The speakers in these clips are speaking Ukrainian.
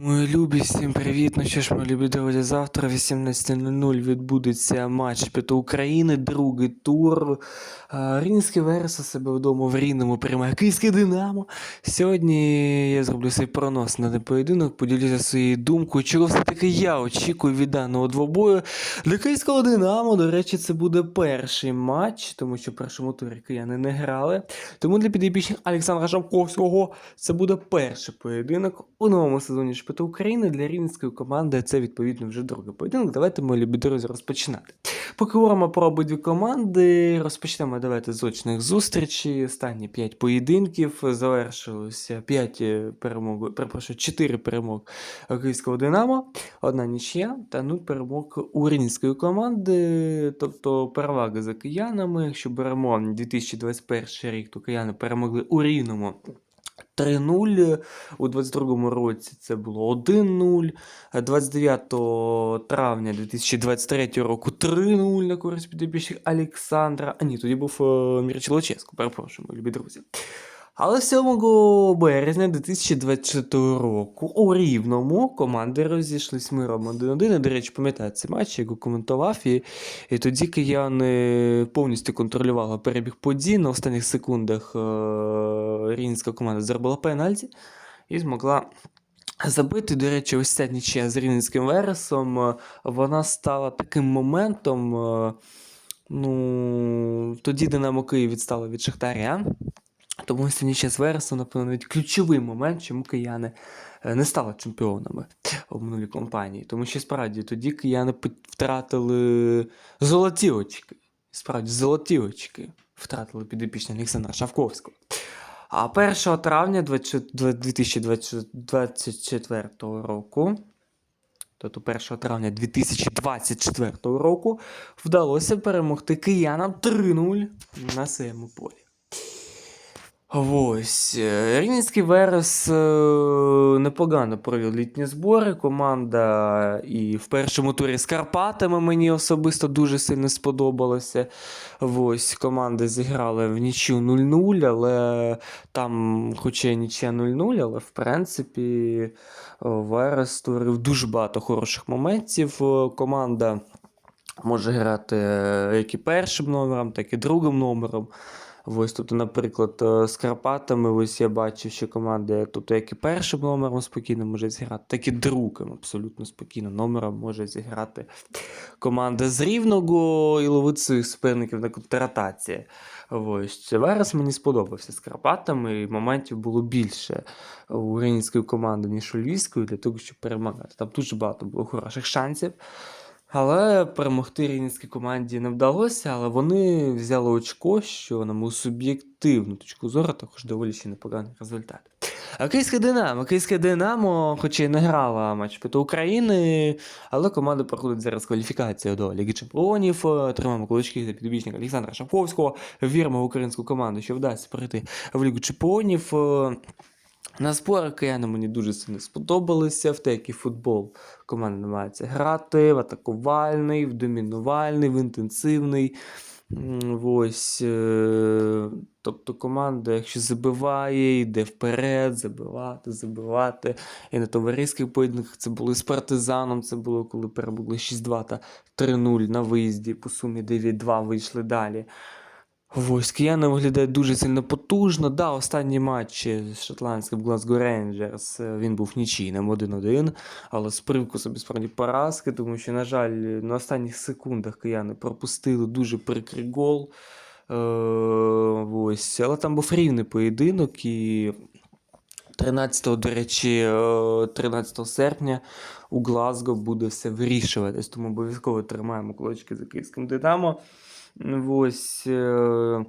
Мої любі, всім привіт. Ну що ж, мої любі друзі, завтра 18.00 відбудеться матч Чемпіонату України, другий тур. А, Рівненський Верес у себе вдома в Рівному приймає Київське Динамо. Сьогодні я зроблю свій пронос на поєдинок, поділюся своєю думкою, чого все-таки я очікую від даного двобою. Для Київського Динамо, до речі, це буде перший матч, тому що в першому турі кияни не грали. Тому для підопічних Олександра Шамковського це буде перший поєдинок у новому сезоні Шпиту України для рівненської команди. Це відповідно вже другий поєдинок. Давайте мої друзі розпочинати. Поки говоримо про обидві команди, розпочнемо давайте з очних зустрічей. Останні 5 поєдинків завершилося 5 перемог, перепрошую, 4 перемог Київського Динамо, одна нічия та 0 перемог у рівненської команди. Тобто перевага за киянами. Якщо беремо 2021 рік, то кияни перемогли у Рівному. 3-0. У 22-му році це було 1-0. 29 травня 2023 року 3-0 на користь підопічних Олександра. А ні, тоді був е, Мірчі Луческо, перепрошую, любі друзі. Але 7 березня 2024 року у Рівному команди розійшлись миром 1-1. І, До речі, пам'ятаю цей матч, я його коментував. І, і тоді кияни повністю контролювали перебіг подій. На останніх секундах е- рівненська команда заробила пенальті і змогла. Забити, до речі, ось ця нічия з Рівненським Вересом, е, вона стала таким моментом. е, Ну, тоді Динамо Київ відстало від Шахтаря. Тому нічия з Вересом, напевно, навіть ключовий момент, чому кияни е, не стали чемпіонами у минулій кампанії. Тому що справді тоді кияни втратили золоті очки. Справді, золоті очки втратили підопічні Олександра Шавковського. А 1 травня 2024 року, тобто 1 травня 2024 року, вдалося перемогти киянам 3-0 на своєму полі. Ось. е, Рівненський Верес е, непогано провів літні збори. Команда і в першому турі з Карпатами мені особисто дуже сильно сподобалося. Ось, команди зіграли в нічю 0-0, але там, хоча й нічия 0-0, але в принципі Верес створив дуже багато хороших моментів. Е, Команда може грати е, як і першим номером, так і другим номером. Тут, наприклад, е, з Карпатами, ось я бачив, що команда тут як і першим номером спокійно може зіграти, так і другим абсолютно спокійно номером може зіграти команда з Рівного і ловити своїх суперників на контратації. Ось Верес мені сподобався з Карпатами, і моментів було більше у української команди, ніж у львівської, для того, щоб перемагати. Там дуже багато було хороших шансів. Але перемогти рівненській команді не вдалося, але вони взяли очко, що, на мою суб'єктивну точку зору, також доволі ще непоганий результат. А Київське Динамо. Київське Динамо, хоч і не грала матч проти України, але команда проходить зараз кваліфікацію до Ліги Чемпіонів. Тримаємо кулачки за підбічника Олександра Шапковського. Віримо в українську команду, що вдасться пройти в Лігу Чемпіонів. На зборах кияни мені дуже сильно сподобалися. В те, який футбол команда намагається грати, в атакувальний, в домінувальний, в інтенсивний. Ось, е, тобто команда, якщо забиває, йде вперед, забивати, забивати. І на товариських поєдинках це було з партизаном, це було, коли перемогли 6-2 та 3-0 на виїзді, по сумі 9-2 вийшли далі. Ось, кияни виглядають дуже сильно потужно. Да, останній матч з шотландським Rangers е, він був нічийним 1-1, але з привкусом справді поразки, тому що, на жаль, на останніх секундах кияни пропустили дуже прикрий гол. Е, ось, але там був рівний поєдинок і 13, до речі, е, 13 серпня у Глазго буде все вирішуватись, тому обов'язково тримаємо кулачки за київським Динамо. Ось. е,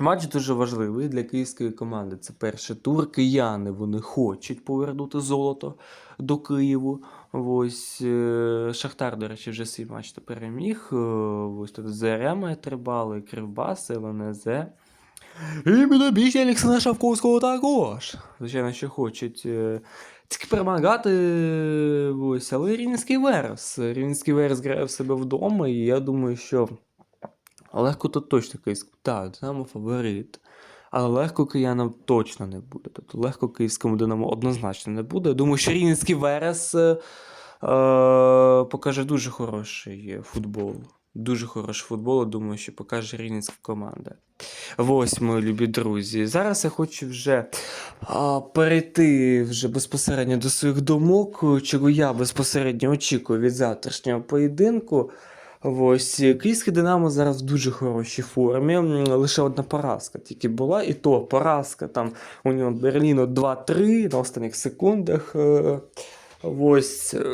Матч дуже важливий для київської команди. Це перший тур. Кияни вони хочуть повернути золото до Києву. Ось е, Шахтар, до речі, вже свій матч переміг. Е, Ось тут Заря має три Кривбас, ЛНЗ. І підопічні Олександра Шавковського також. Звичайно, що хочуть тільки перемагати. Ось, але Рівненський Верес. Рівненський Верес грає в себе вдома, і я думаю, що легко тут точно якийсь. Так, Динамо фаворит. Але легко киянам точно не буде. Тобто легко київському Динамо однозначно не буде. Я думаю, що Рівненський Верес е, е, покаже дуже хороший футбол. Дуже хороший футбол, думаю, що покаже рівненська команда. Ось, мої любі друзі. Зараз я хочу вже а, перейти вже безпосередньо до своїх думок, чого я безпосередньо очікую від завтрашнього поєдинку. Ось Київське Динамо зараз в дуже хорошій формі. Лише одна поразка тільки була, і то поразка там у нього Берліну 2-3 на останніх секундах. Е, Ось е,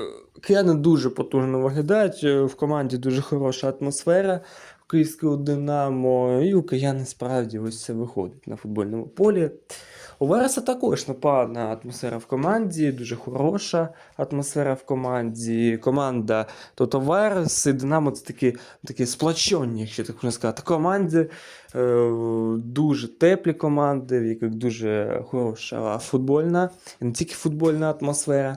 кияни дуже потужно виглядають. е, В команді дуже хороша атмосфера Київського Динамо. І у кияни справді ось це виходить на футбольному полі. У Вереса також нападна атмосфера в команді, дуже хороша атмосфера в команді. Команда Тото Верес і Динамо це такі, такі сплачені, якщо так можна сказати, команди. Е, дуже теплі команди, в яких дуже хороша футбольна, і не тільки футбольна атмосфера.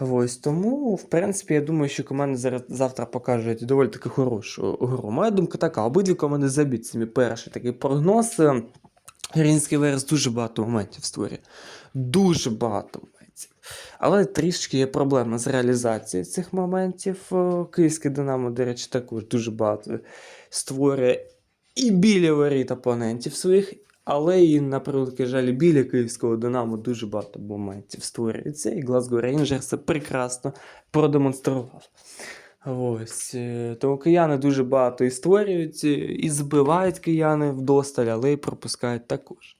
Ось тому, в принципі, я думаю, що команди зараз завтра покажуть доволі таки хорошу гру. Моя думка така: обидві команди заб'ють. Мій перший такий прогноз. Рівненський Верес дуже багато моментів створює. Дуже багато моментів. Але трішки є проблема з реалізацією цих моментів. Е, Київське Динамо, до речі, також дуже багато створює і біля воріт опонентів своїх, але і, на превеликий жаль, біля київського Динамо дуже багато моментів створюється. І Глазго Рейнджерс це прекрасно продемонстрував. Ось. е, Тому кияни дуже багато і створюють, е, і збивають кияни вдосталь, але і пропускають також.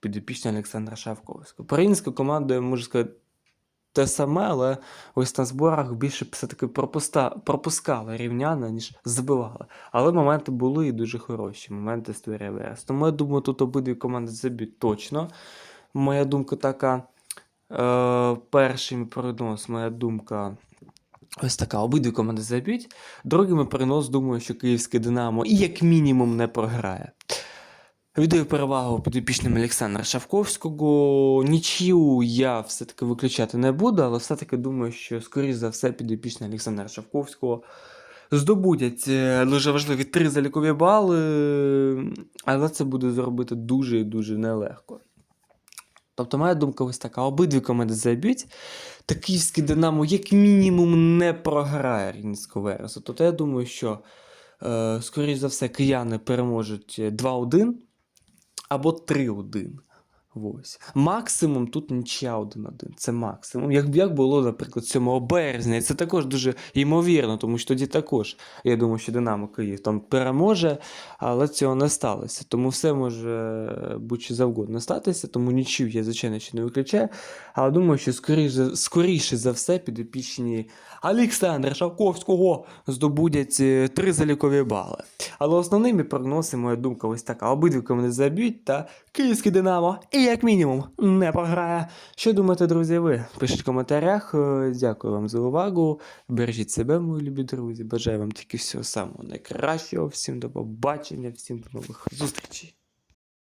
Підопічний Олександра Шавковського. Українська команда, я можу сказати, те саме, але ось на зборах більше все-таки пропускали рівняна, ніж забивали. Але моменти були і дуже хороші. Моменти створює Верес. Тому я думаю, тут обидві команди заб'ють точно. Моя думка така. Е, перший прогноз, моя думка. Ось така, обидві команди заб'ють. Другий мій прогноз, думаю, що київське Динамо і як мінімум не програє. Віддаю перевагу підопічним Олександра Шавковського. Нічию я все-таки виключати не буду, але все-таки думаю, що, скоріш за все, підопічний Олександра Шавковського здобудять е, дуже важливі три залікові бали, але це буде зробити дуже і дуже нелегко. Тобто, моя думка ось така: обидві команди заб'ють. Та київське Динамо, як мінімум, не програє Рівненського Вересу. Тобто я думаю, що, е, скоріш за все, кияни переможуть 2-1 або 3-1. Ось. Максимум тут нічия 1-1. Це максимум. Як, як було, наприклад, 7 березня. Це також дуже ймовірно, тому що тоді також, я думаю, що Динамо Київ там переможе, але цього не сталося. Тому все може будь-що завгодно статися, тому нічию я, звичайно, ще не виключаю. Але думаю, що скоріше, скоріше за все підопічні Олександра Шавковського здобудять е, три залікові бали. Але основними прогнози, моя думка, ось така: обидві команди заб'ють, та київський Динамо, і як мінімум, не програє. Що думаєте, друзі? Ви пишіть в коментарях. Е, Дякую вам за увагу. Бережіть себе, мої любі друзі. Бажаю вам тільки всього самого найкращого. Всім до побачення, всім до нових зустрічей.